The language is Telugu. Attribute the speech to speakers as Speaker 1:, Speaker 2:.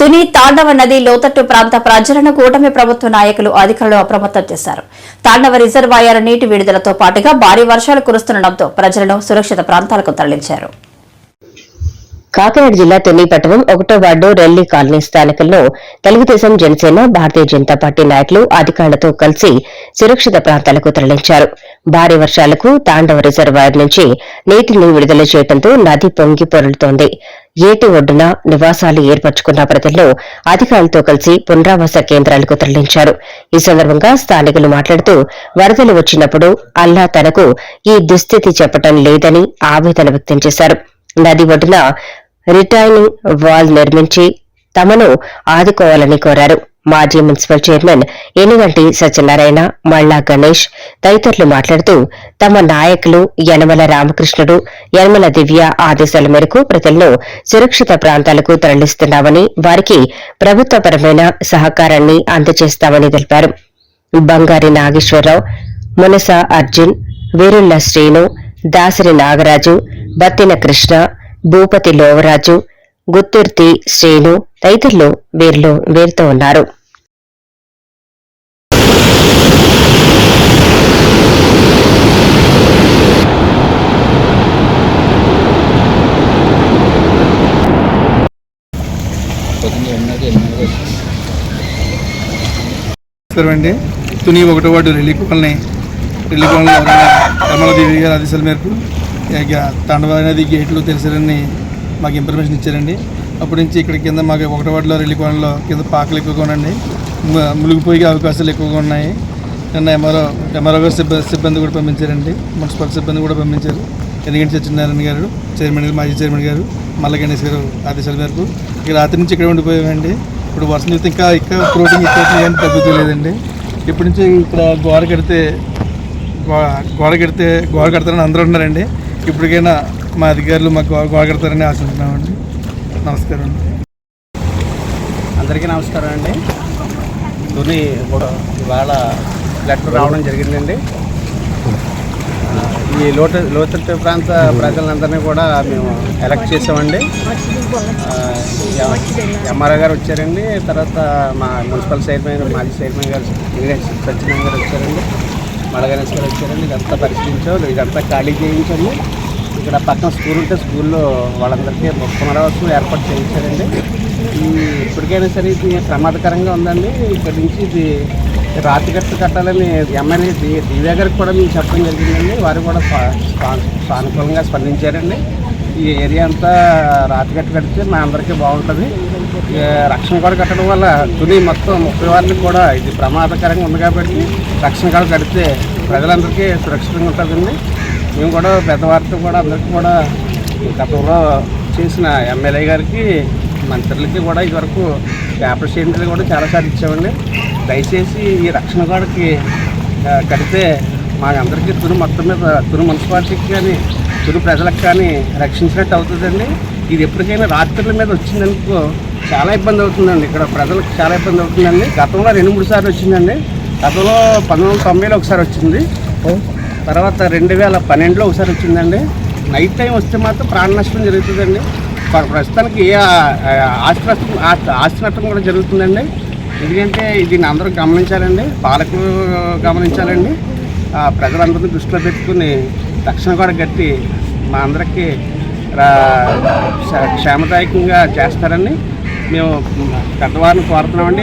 Speaker 1: తుని తాండవ నది లోతట్టు ప్రాంత ప్రజలను కూటమి ప్రభుత్వ నాయకులు అధికారులు అప్రమత్తం చేశారు. తాండవ రిజర్వాయర్ నీటి విడుదలతో పాటుగా భారీ వర్షాలు కురుస్తుండటంతో ప్రజలను సురక్షిత ప్రాంతాలకు తరలించారు.
Speaker 2: కాకినాడ జిల్లా తెన్నిపట్టణం ఒకటో వార్డు రెల్లి కాలనీ స్థానికల్లో తెలుగుదేశం జనసేన భారతీయ జనతా పార్టీ నాయకులు అధికారులతో కలిసి సురక్షిత ప్రాంతాలకు తరలించారు. భారీ వర్షాలకు తాండవ రిజర్వాయర్ నుంచి నీటిని విడుదల చేయడంతో నది పొంగి పొరలుతోంది. ఏటి ఒడ్డున నివాసాలు ఏర్పరచుకున్న ప్రజల్లో అధికారులతో కలిసి పునరావాస కేంద్రాలకు తరలించారు. ఈ సందర్భంగా స్థానికులు మాట్లాడుతూ వరదలు వచ్చినప్పుడు అల్లా తనకు ఈ దుస్థితి చెప్పడం లేదని ఆవేదన వ్యక్తం చేశారు. నది ఒడ్డున రిటైనింగ్ వాల్ నిర్మించి తమను ఆదుకోవాలని కోరారు. మాజీ మున్సిపల్ చైర్మన్ ఎనుగంటి సత్యనారాయణ మళ్ళా గణేష్ తదితరులు మాట్లాడుతూ తమ నాయకులు యనమల రామకృష్ణుడు యనమల దివ్య ఆదేశాల మేరకు ప్రజలను సురక్షిత ప్రాంతాలకు తరలిస్తున్నామని వారికి ప్రభుత్వపరమైన సహకారాన్ని అందజేస్తామని తెలిపారు. బంగారి నాగేశ్వరరావు మునస అర్జున్ వీరుళ్ళ శ్రీను దాసరి నాగరాజు బత్తిన కృష్ణ భూపతి లోవరాజు గుత్తుర్తి శ్రీను తదితరులు వీరిలో వీరితో ఉన్నారు.
Speaker 3: అండి తుని ఒకటో ward Relli colony Relli colony Kamala Devi garu గారి ఆదేశాల మేరకు తాండవ అనేది గేట్లు తెలిసారని మాకు ఇన్ఫర్మేషన్ ఇచ్చారండి. అప్పటి నుంచి ఇక్కడ కింద మాకు ఒకటవాడలో వార్డులో రెల్లి కోణంలో కింద పాకలు ఎక్కువగా ఉండండి. మునిగిపోయే అవకాశాలు ఎక్కువగా ఉన్నాయి. నిన్న ఎంఆర్ఓ ఎంఆర్ఓ గారు సిబ్బంది సిబ్బంది కూడా పంపించారండి. మున్సిపల్ సిబ్బంది కూడా పంపించారు. ఎందుకంటే సత్యనారాయణ గారు చైర్మన్ గారు మాజీ చైర్మన్ గారు మల్ల గణేష్ గారు ఆదేశాల మేరకు. ఇక రాత్రి నుంచి ఇక్కడ ఉండిపోయామండి. ఇప్పుడు వర్షం చూస్తే ఇంకా ఇంకా ప్రోటీన్ ఎక్కువ కానీ తగ్గుతలేదండి. ఇప్పటి నుంచి ఇక్కడ గోడ కడితే గో- గోడ కడితే గోడ కడతారని అందరూ ఉన్నారండి. ఇప్పటికైనా మా అధికారులు మాకు గో- గోడ ఆశిస్తున్నామండి. నమస్కారం. అండి
Speaker 4: అందరికీ నమస్కారం అండి. తుని ఇవాళ లెటర్ రావడం జరిగిందండి. ఈ లోత లోతట్టు ప్రాంత ప్రజలందరినీ కూడా మేము ఎలక్ట్ చేసామండి ఎంఆర్ఓ గారు వచ్చారండి. తర్వాత మా మున్సిపల్ చైర్మన్ మాజీ చైర్మన్ గారు సత్యనారాయణ గారు వచ్చారండి. మడగణేష్ గారు వచ్చారండి. ఇదంతా పరిశీలించాం ఇదంతా ఖాళీ చేయించండి ఇక్కడ పక్కన స్కూల్ ఉంటే స్కూల్లో వాళ్ళందరికీ పునరావాసం ఏర్పాటు చేయించారండి. ఇప్పటికైనా సరే ఇది ప్రమాదకరంగా ఉందండి. ఇక్కడ నుంచి ఇది రాతి కట్టు కట్టాలని ఎమ్మెల్యే దివ్య గారికి కూడా మేము చెప్పడం జరిగిందండి. వారు కూడా సానుకూలంగా స్పందించారండి. ఈ ఏరియా అంతా రాతి కట్టు కడితే మా అందరికీ బాగుంటుంది. రక్షణ కూడా కట్టడం వల్ల తుని మొత్తం ముప్పై వారికి కూడా ఇది ప్రమాదకరంగా ఉంది కాబట్టి రక్షణ కూడా కడితే ప్రజలందరికీ సురక్షితంగా ఉంటుందండి. మేము కూడా పెద్దవారితో కూడా అందరికీ కూడా గతంలో చేసిన ఎమ్మెల్యే గారికి మంత్రులకి కూడా ఇదివరకు పేపర్ షీట్లు కూడా చాలాసార్లు ఇచ్చామండి దయచేసి ఈ రక్షణ గోడకి కడితే కడితే మాకందరికీ తురు మొత్తం మీద తురు మున్సిపాలిటీకి కానీ తురు ప్రజలకు కానీ రక్షించినట్టు అవుతుందండి. ఇది ఎప్పటికైనా రాత్రుల మీద వచ్చిందనుకో చాలా ఇబ్బంది అవుతుందండి. ఇక్కడ ప్రజలకు చాలా ఇబ్బంది అవుతుందండి. గతంలో రెండు మూడు సార్లు వచ్చిందండి. గతంలో పంతొమ్మిది వందల తొంభైలో ఒకసారి వచ్చింది. తర్వాత రెండు వేల పన్నెండులో ఒకసారి వచ్చిందండి. నైట్ టైం వస్తే మాత్రం ప్రాణ నష్టం జరుగుతుందండి. ప్రస్తుతానికి ఏ ఆ- ఆస్తి నష్టం ఆస్తి నష్టం కూడా జరుగుతుందండి. ఎందుకంటే దీన్ని అందరూ గమనించాలండి. పాలకులు గమనించాలండి. ప్రజలందరినీ దృష్టిలో పెట్టుకుని రక్షణ కూడా కట్టి మా అందరికీ రా- క్షేమదాయకంగా చేస్తారని మేము పెద్దవారిని కోరుతున్నామండి.